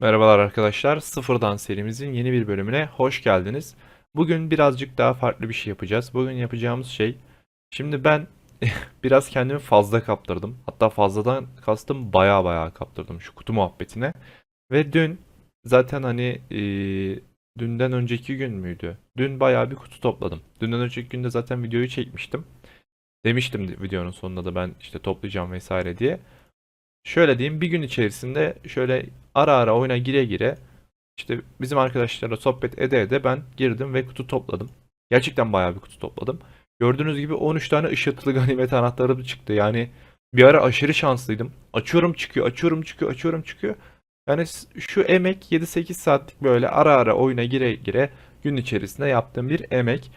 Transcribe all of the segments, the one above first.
Merhabalar arkadaşlar. Sıfırdan serimizin yeni bir bölümüne hoş geldiniz. Bugün birazcık daha farklı bir şey yapacağız. Bugün yapacağımız şey, şimdi ben biraz kendimi fazla kaptırdım. Hatta fazladan kastım baya baya kaptırdım şu kutu muhabbetine. Ve dün zaten hani eee, dünden önceki gün müydü? Dün baya bir kutu topladım. Dünden önceki günde zaten videoyu çekmiştim. Demiştim videonun sonunda da ben işte toplayacağım vesaire diye. Şöyle diyeyim bir gün içerisinde şöyle ara ara oyuna gire gire işte bizim arkadaşlarla sohbet ede ede ben girdim ve kutu topladım. Gerçekten bayağı bir kutu topladım. Gördüğünüz gibi 13 tane ışıltılı ganimet anahtarı çıktı. Yani bir ara aşırı şanslıydım. Açıyorum çıkıyor, açıyorum çıkıyor, açıyorum çıkıyor. Yani şu emek 7-8 saatlik böyle ara ara oyuna gire gire gün içerisinde yaptığım bir emek.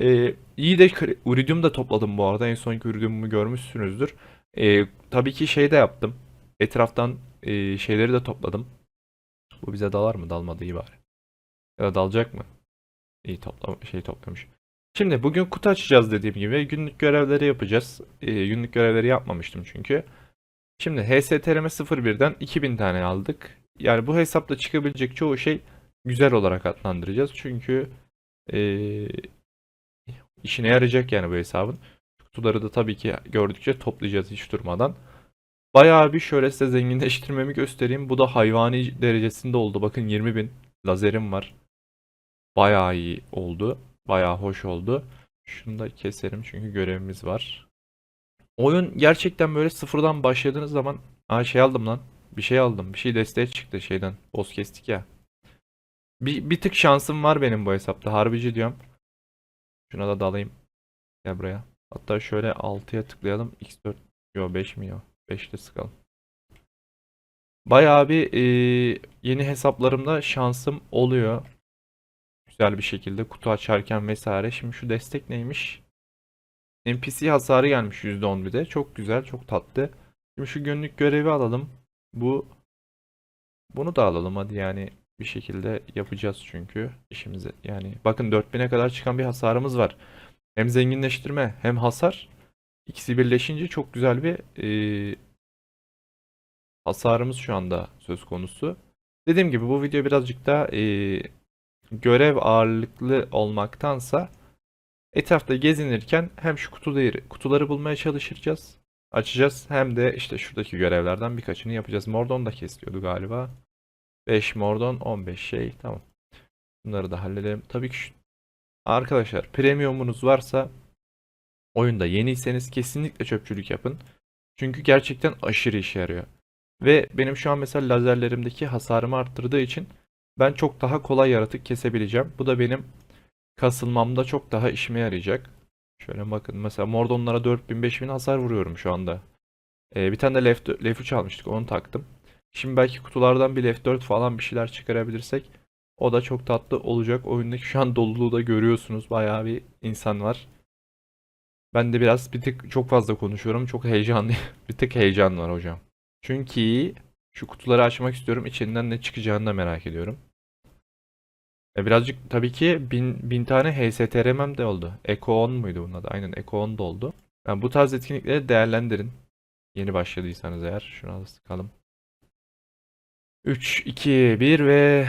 Ee, iyi de iridium da topladım bu arada. En sonki iridiumumu görmüşsünüzdür. Ee, tabii ki şey de yaptım. Etraftan e, şeyleri de topladım. Bu bize dalar mı? Dalmadı iyi bari. Ya da dalacak mı? İyi topla şey toplamış. Şimdi bugün kutu açacağız dediğim gibi. Günlük görevleri yapacağız. Ee, günlük görevleri yapmamıştım çünkü. Şimdi HSTRM 01'den 2000 tane aldık. Yani bu hesapta çıkabilecek çoğu şey güzel olarak adlandıracağız. Çünkü ee, işine yarayacak yani bu hesabın. Kutuları da tabii ki gördükçe toplayacağız hiç durmadan. Bayağı bir şöyle size zenginleştirmemi göstereyim. Bu da hayvani derecesinde oldu. Bakın 20.000 lazerim var. Bayağı iyi oldu. Bayağı hoş oldu. Şunu da keserim çünkü görevimiz var. Oyun gerçekten böyle sıfırdan başladığınız zaman Aa şey aldım lan. Bir şey aldım. Bir şey desteğe çıktı şeyden. Boss kestik ya. Bir, bir tık şansım var benim bu hesapta. Harbici diyorum. Şuna da dalayım. Gel buraya. Hatta şöyle 6'ya tıklayalım. X4. Yo 5 mi yo? 5'te sıkalım. Bayağı bir e, yeni hesaplarımda şansım oluyor. Güzel bir şekilde kutu açarken vesaire. Şimdi şu destek neymiş? NPC hasarı gelmiş %10 bir de. Çok güzel, çok tatlı. Şimdi şu günlük görevi alalım. Bu bunu da alalım hadi yani bir şekilde yapacağız çünkü işimizi. Yani bakın 4000'e kadar çıkan bir hasarımız var. Hem zenginleştirme hem hasar. İkisi birleşince çok güzel bir e, hasarımız şu anda söz konusu. Dediğim gibi bu video birazcık daha e, görev ağırlıklı olmaktansa etrafta gezinirken hem şu kutuları, kutuları bulmaya çalışacağız, açacağız hem de işte şuradaki görevlerden birkaçını yapacağız. Mordon da kesiliyordu galiba. 5 Mordon 15 şey tamam. Bunları da halledelim. Tabii ki şu- arkadaşlar premiumunuz varsa oyunda yeniyseniz kesinlikle çöpçülük yapın. Çünkü gerçekten aşırı işe yarıyor. Ve benim şu an mesela lazerlerimdeki hasarımı arttırdığı için ben çok daha kolay yaratık kesebileceğim. Bu da benim kasılmamda çok daha işime yarayacak. Şöyle bakın mesela Mordonlara 4000-5000 hasar vuruyorum şu anda. Ee, bir tane de Left, Left 3 almıştık onu taktım. Şimdi belki kutulardan bir Left 4 falan bir şeyler çıkarabilirsek o da çok tatlı olacak. Oyundaki şu an doluluğu da görüyorsunuz. Bayağı bir insan var. Ben de biraz bir tık çok fazla konuşuyorum. Çok heyecanlıyım. bir tık heyecan var hocam. Çünkü şu kutuları açmak istiyorum. İçinden ne çıkacağını da merak ediyorum. E birazcık tabii ki bin, bin tane HSTRM'm de oldu. Eco 10 muydu bunun adı? Aynen Eco 10 da oldu. Yani bu tarz etkinlikleri değerlendirin. Yeni başladıysanız eğer. Şuna da sıkalım. 3, 2, 1 ve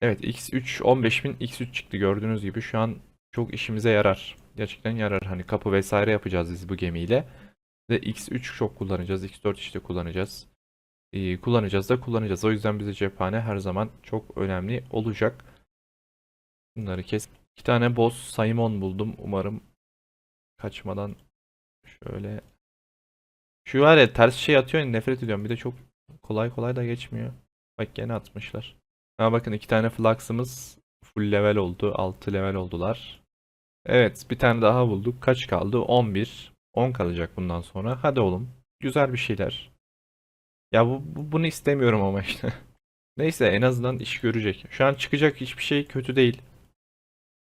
evet X3 15000 X3 çıktı gördüğünüz gibi şu an çok işimize yarar. Gerçekten yarar. Hani kapı vesaire yapacağız biz bu gemiyle. Ve X3 çok kullanacağız. X4 işte kullanacağız. Ee, kullanacağız da kullanacağız. O yüzden bize cephane her zaman çok önemli olacak. Bunları kes. İki tane boss Simon buldum. Umarım kaçmadan şöyle. Şu var ya ters şey atıyor nefret ediyorum. Bir de çok kolay kolay da geçmiyor. Bak gene atmışlar. Ha bakın iki tane Flux'ımız full level oldu. 6 level oldular. Evet bir tane daha bulduk. Kaç kaldı? 11. 10 kalacak bundan sonra. Hadi oğlum. Güzel bir şeyler. Ya bu, bu- bunu istemiyorum ama işte. Neyse en azından iş görecek. Şu an çıkacak hiçbir şey kötü değil.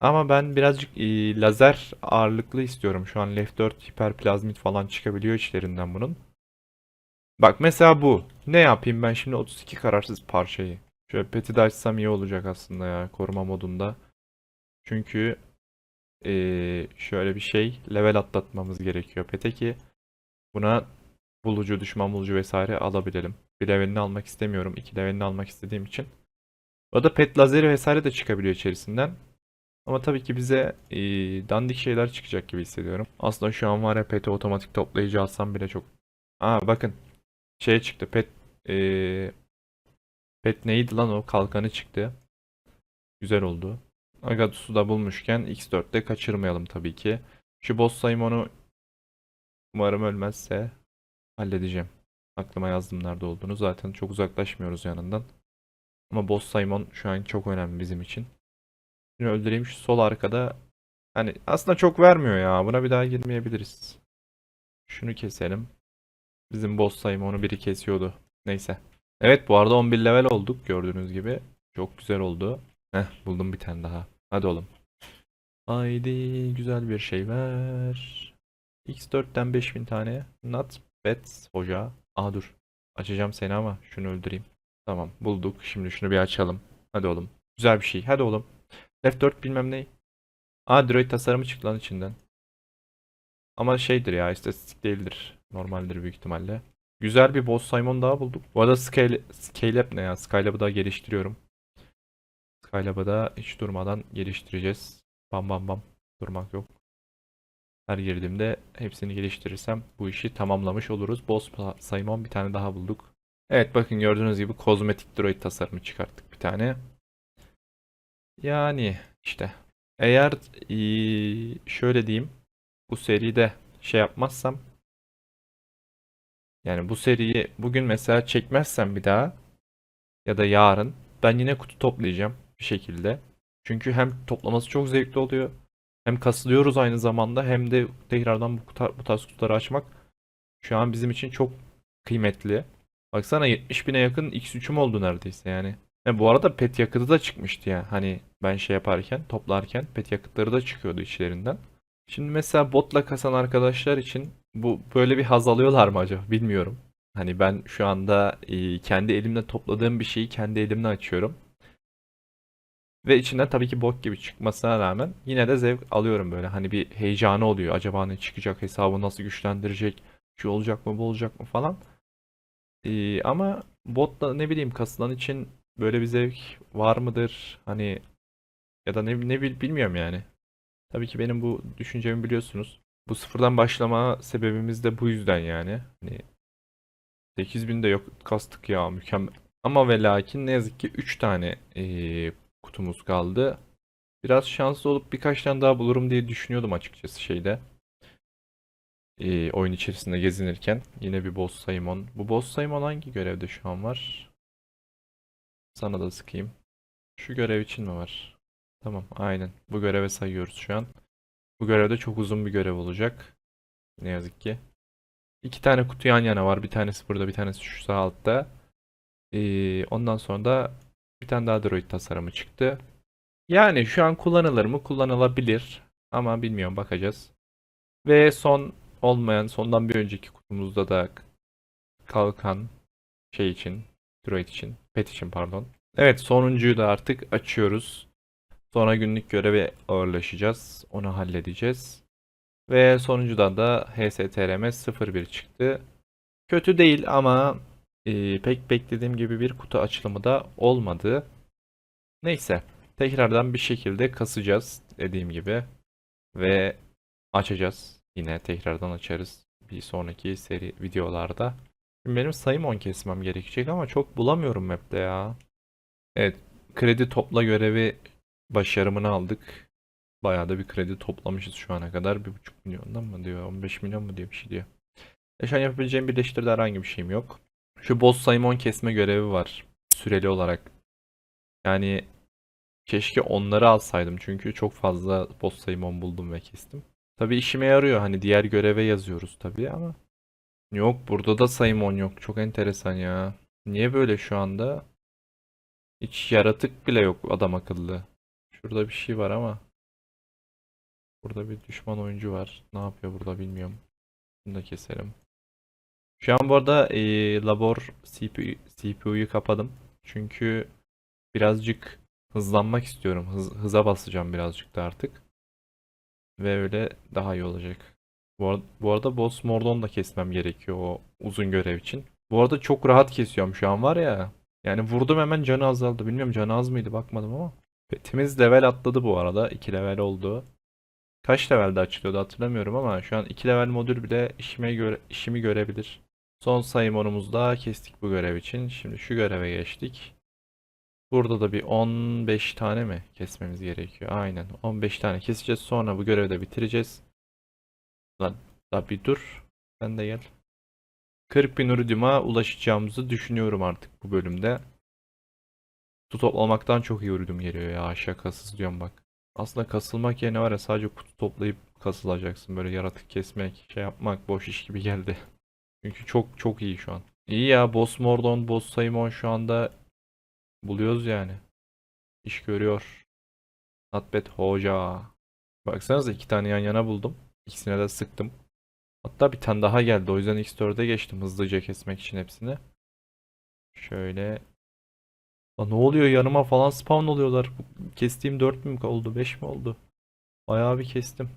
Ama ben birazcık e, lazer ağırlıklı istiyorum. Şu an Left 4 hiperplazmit falan çıkabiliyor içlerinden bunun. Bak mesela bu. Ne yapayım ben şimdi 32 kararsız parçayı. Şöyle peti de açsam iyi olacak aslında ya koruma modunda. Çünkü e, şöyle bir şey level atlatmamız gerekiyor pete ki buna bulucu, düşman bulucu vesaire alabilelim. Bir levelini almak istemiyorum. iki levelini almak istediğim için. Bu arada pet lazeri vesaire de çıkabiliyor içerisinden. Ama tabii ki bize e, dandik şeyler çıkacak gibi hissediyorum. Aslında şu an var ya peti otomatik toplayıcı alsam bile çok... Aa bakın. Şey çıktı. Pet e, pet neydi lan o? Kalkanı çıktı. Güzel oldu. Agathos'u da bulmuşken X4'te kaçırmayalım tabii ki. Şu boss Simon'u umarım ölmezse halledeceğim. Aklıma yazdım nerede olduğunu. Zaten çok uzaklaşmıyoruz yanından. Ama boss Simon şu an çok önemli bizim için. Şimdi öldüreyim şu sol arkada. Hani aslında çok vermiyor ya. Buna bir daha girmeyebiliriz. Şunu keselim. Bizim boss Simon'u biri kesiyordu. Neyse. Evet bu arada 11 level olduk gördüğünüz gibi. Çok güzel oldu. Heh buldum bir tane daha. Hadi oğlum. Haydi güzel bir şey ver. X4'ten 5000 tane. Not bad hoca. Aa dur. Açacağım seni ama şunu öldüreyim. Tamam bulduk. Şimdi şunu bir açalım. Hadi oğlum. Güzel bir şey. Hadi oğlum. Left 4 bilmem ne. Aa Droid tasarımı çıktı lan içinden. Ama şeydir ya istatistik değildir. Normaldir büyük ihtimalle. Güzel bir boss Simon daha bulduk. Bu arada Scale, Scalab ne ya? Skylab'ı da geliştiriyorum. Skylab'ı da hiç durmadan geliştireceğiz. Bam bam bam. Durmak yok. Her girdiğimde hepsini geliştirirsem bu işi tamamlamış oluruz. Boss Simon bir tane daha bulduk. Evet bakın gördüğünüz gibi kozmetik droid tasarımı çıkarttık bir tane. Yani işte eğer şöyle diyeyim bu seride şey yapmazsam yani bu seriyi bugün mesela çekmezsem bir daha ya da yarın ben yine kutu toplayacağım bir şekilde. Çünkü hem toplaması çok zevkli oluyor hem kasılıyoruz aynı zamanda hem de tekrardan bu, kutu, bu tarz kutuları açmak şu an bizim için çok kıymetli. Baksana 70 bine yakın X3'üm oldu neredeyse yani. Ve bu arada pet yakıtı da çıkmıştı ya. Hani ben şey yaparken, toplarken pet yakıtları da çıkıyordu içlerinden. Şimdi mesela botla kasan arkadaşlar için bu böyle bir haz alıyorlar mı acaba bilmiyorum. Hani ben şu anda e, kendi elimle topladığım bir şeyi kendi elimle açıyorum. Ve içinden tabii ki bok gibi çıkmasına rağmen yine de zevk alıyorum böyle. Hani bir heyecanı oluyor. Acaba ne çıkacak, hesabı nasıl güçlendirecek, şu olacak mı, bu olacak mı falan. Ee, ama botla ne bileyim kasılan için böyle bir zevk var mıdır? Hani ya da ne, ne bil- bilmiyorum yani. Tabii ki benim bu düşüncemi biliyorsunuz. Bu sıfırdan başlama sebebimiz de bu yüzden yani. Hani 8000 de yok kastık ya mükemmel. Ama ve lakin ne yazık ki 3 tane ee, kutumuz kaldı. Biraz şanslı olup birkaç tane daha bulurum diye düşünüyordum açıkçası şeyde. Ee, oyun içerisinde gezinirken. Yine bir boss Simon. Bu boss Simon hangi görevde şu an var? Sana da sıkayım. Şu görev için mi var? Tamam, aynen. Bu göreve sayıyoruz şu an. Bu görevde çok uzun bir görev olacak. Ne yazık ki. İki tane kutu yan yana var. Bir tanesi burada, bir tanesi şu sağ altta. Ee, ondan sonra da bir tane daha droid tasarımı çıktı. Yani şu an kullanılır mı? Kullanılabilir. Ama bilmiyorum bakacağız. Ve son olmayan, sondan bir önceki kutumuzda da kalkan şey için, droid için, pet için pardon. Evet sonuncuyu da artık açıyoruz. Sonra günlük göreve ağırlaşacağız. Onu halledeceğiz. Ve sonuncudan da HSTRM 01 çıktı. Kötü değil ama e, pek beklediğim gibi bir kutu açılımı da olmadı. Neyse. Tekrardan bir şekilde kasacağız dediğim gibi. Ve açacağız. Yine tekrardan açarız. Bir sonraki seri videolarda. Şimdi benim sayım 10 kesmem gerekecek ama çok bulamıyorum map'te ya. Evet. Kredi topla görevi başarımını aldık. Bayağı da bir kredi toplamışız şu ana kadar. 1,5 milyondan mı diyor? 15 milyon mu diye bir şey diyor. E şu an yapabileceğim birleştirde herhangi bir şeyim yok. Şu boss Simon kesme görevi var. Süreli olarak. Yani keşke onları alsaydım. Çünkü çok fazla boss Simon buldum ve kestim. Tabii işime yarıyor. Hani diğer göreve yazıyoruz tabii ama. Yok burada da Simon yok. Çok enteresan ya. Niye böyle şu anda? Hiç yaratık bile yok adam akıllı. Şurada bir şey var ama. Burada bir düşman oyuncu var. Ne yapıyor burada bilmiyorum. Bunu da keselim. Şu an bu arada eee, labor CPU, CPU'yu kapadım. Çünkü birazcık hızlanmak istiyorum. Hız, hıza basacağım birazcık da artık. Ve öyle daha iyi olacak. Bu, bu arada Boss Mordon da kesmem gerekiyor o uzun görev için. Bu arada çok rahat kesiyorum şu an var ya. Yani vurdum hemen canı azaldı. Bilmiyorum canı az mıydı bakmadım ama. Petimiz level atladı bu arada. 2 level oldu. Kaç levelde açılıyordu hatırlamıyorum ama şu an 2 level modül bile işime göre işimi görebilir. Son sayım onumuzda kestik bu görev için. Şimdi şu göreve geçtik. Burada da bir 15 tane mi kesmemiz gerekiyor? Aynen 15 tane keseceğiz. Sonra bu görevi de bitireceğiz. Lan da bir dur. Sen de gel. 40 bin iridium'a ulaşacağımızı düşünüyorum artık bu bölümde. Kutu toplamaktan çok iyi iridium geliyor ya şakasız diyorum bak. Aslında kasılmak yerine var ya sadece kutu toplayıp kasılacaksın. Böyle yaratık kesmek, şey yapmak boş iş gibi geldi. Çünkü çok çok iyi şu an. İyi ya Boss Mordon, Boss Saimon şu anda buluyoruz yani. İş görüyor. Not bad hoca. Baksanıza iki tane yan yana buldum. İkisine de sıktım. Hatta bir tane daha geldi. O yüzden X4'e geçtim hızlıca kesmek için hepsini. Şöyle. Lan ne oluyor yanıma falan spawn oluyorlar. Kestiğim 4 mü oldu 5 mi oldu? Bayağı bir kestim.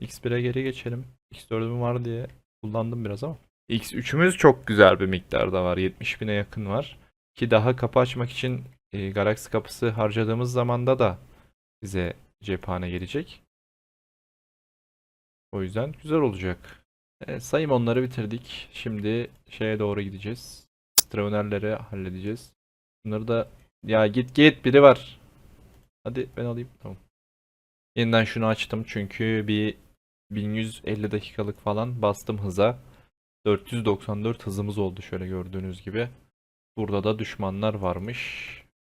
X1'e geri geçelim. X4'üm var diye kullandım biraz ama. X3'ümüz çok güzel bir miktarda var. 70 bine yakın var. Ki daha kapı açmak için e, Galaxy kapısı harcadığımız zamanda da bize cephane gelecek. O yüzden güzel olacak. E, sayım onları bitirdik. Şimdi şeye doğru gideceğiz. Stravenerleri halledeceğiz. Bunları da ya git git biri var. Hadi ben alayım. Tamam. Yeniden şunu açtım çünkü bir 1150 dakikalık falan bastım hıza. 494 hızımız oldu şöyle gördüğünüz gibi. Burada da düşmanlar varmış.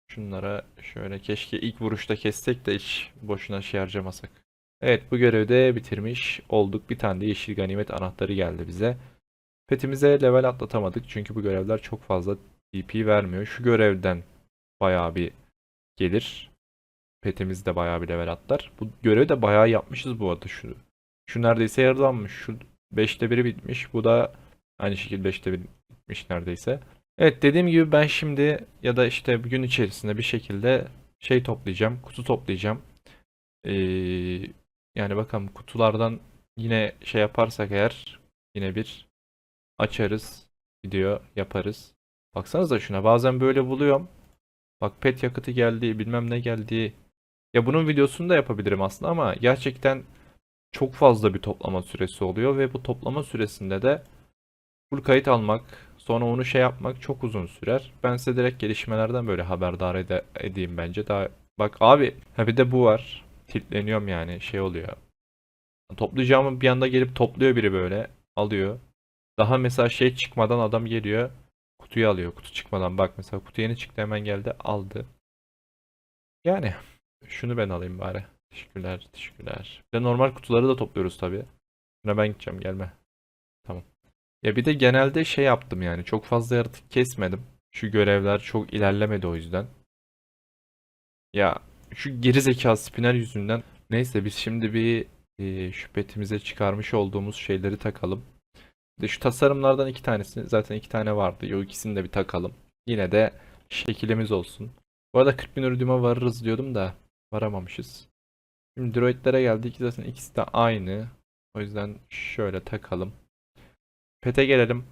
Şunlara şöyle keşke ilk vuruşta kessek de hiç boşuna şey harcamasak. Evet bu görevi de bitirmiş olduk. Bir tane de yeşil ganimet anahtarı geldi bize. Petimize level atlatamadık çünkü bu görevler çok fazla TP vermiyor. Şu görevden bayağı bir gelir. Petimiz de bayağı bir level atlar. Bu görevi de bayağı yapmışız bu arada şu. Şu neredeyse yarılanmış. Şu 5'te 1'i bitmiş. Bu da aynı şekilde 5'te 1 bitmiş neredeyse. Evet dediğim gibi ben şimdi ya da işte gün içerisinde bir şekilde şey toplayacağım. Kutu toplayacağım. Ee, yani bakalım kutulardan yine şey yaparsak eğer yine bir açarız. Video yaparız. Baksanıza şuna bazen böyle buluyorum. Bak pet yakıtı geldi bilmem ne geldi. Ya bunun videosunu da yapabilirim aslında ama gerçekten çok fazla bir toplama süresi oluyor ve bu toplama süresinde de full kayıt almak sonra onu şey yapmak çok uzun sürer. Ben size direkt gelişmelerden böyle haberdar ede- edeyim bence. Daha bak abi ha bir de bu var. Tiltleniyorum yani şey oluyor. Toplayacağımı bir anda gelip topluyor biri böyle alıyor. Daha mesela şey çıkmadan adam geliyor. Kutuyu alıyor. Kutu çıkmadan bak mesela kutu yeni çıktı hemen geldi aldı. Yani şunu ben alayım bari. Teşekkürler, teşekkürler. Bir de normal kutuları da topluyoruz tabii. Şuna ben gideceğim gelme. Ya bir de genelde şey yaptım yani çok fazla yaratık kesmedim. Şu görevler çok ilerlemedi o yüzden. Ya şu geri zeka spinner yüzünden. Neyse biz şimdi bir e, şu petimize çıkarmış olduğumuz şeyleri takalım. De şu tasarımlardan iki tanesini zaten iki tane vardı. O ikisini de bir takalım. Yine de şekilimiz olsun. Bu arada 40 bin iridium'a varırız diyordum da varamamışız. Şimdi droidlere geldik. Zaten ikisi de aynı. O yüzden şöyle takalım. Pet'e gelelim.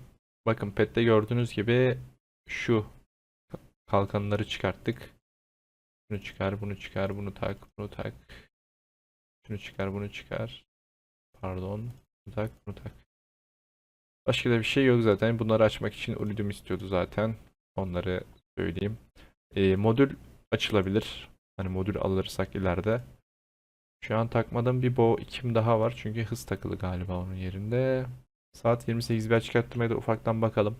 Bakın Pet'te gördüğünüz gibi şu kalkanları çıkarttık. Bunu çıkar, bunu çıkar, bunu tak, bunu tak. Şunu çıkar, bunu çıkar. Pardon. Bunu tak, bunu tak. Başka da bir şey yok zaten. Bunları açmak için Iridium istiyordu zaten. Onları söyleyeyim. Ee, modül açılabilir. Hani modül alırsak ileride. Şu an takmadığım bir Bo 2'm daha var. Çünkü hız takılı galiba onun yerinde. Saat 28 bir çıkarttırmaya da ufaktan bakalım.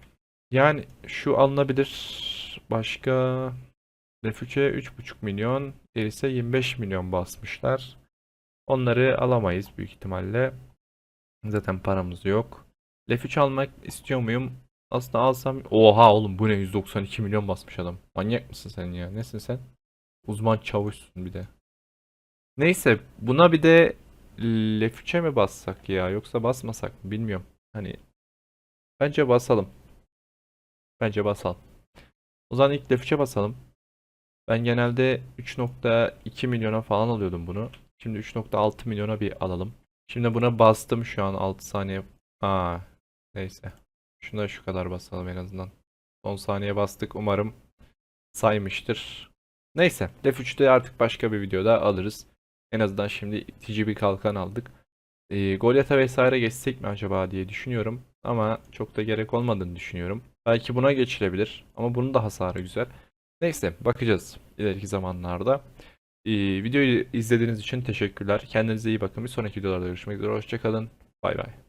Yani şu alınabilir. Başka Refuge'e 3,5 milyon. Diğerisi 25 milyon basmışlar. Onları alamayız büyük ihtimalle. Zaten paramız yok. Lef almak istiyor muyum? Aslında alsam... Oha oğlum bu ne? 192 milyon basmış adam. Manyak mısın sen ya? Nesin sen? Uzman çavuşsun bir de. Neyse buna bir de Lef mi bassak ya? Yoksa basmasak mı? Bilmiyorum. Hani bence basalım. Bence basalım. O zaman ilk Lef basalım. Ben genelde 3.2 milyona falan alıyordum bunu. Şimdi 3.6 milyona bir alalım. Şimdi buna bastım şu an 6 saniye. Aa, neyse. Şuna şu kadar basalım en azından. 10 saniye bastık. Umarım saymıştır. Neyse. Def 3'te artık başka bir videoda alırız. En azından şimdi itici bir kalkan aldık. E, Goliath'a vesaire geçsek mi acaba diye düşünüyorum. Ama çok da gerek olmadığını düşünüyorum. Belki buna geçilebilir. Ama bunun da hasarı güzel. Neyse bakacağız ileriki zamanlarda. Ee, videoyu izlediğiniz için teşekkürler. Kendinize iyi bakın. Bir sonraki videolarda görüşmek üzere. Hoşçakalın. Bay bay.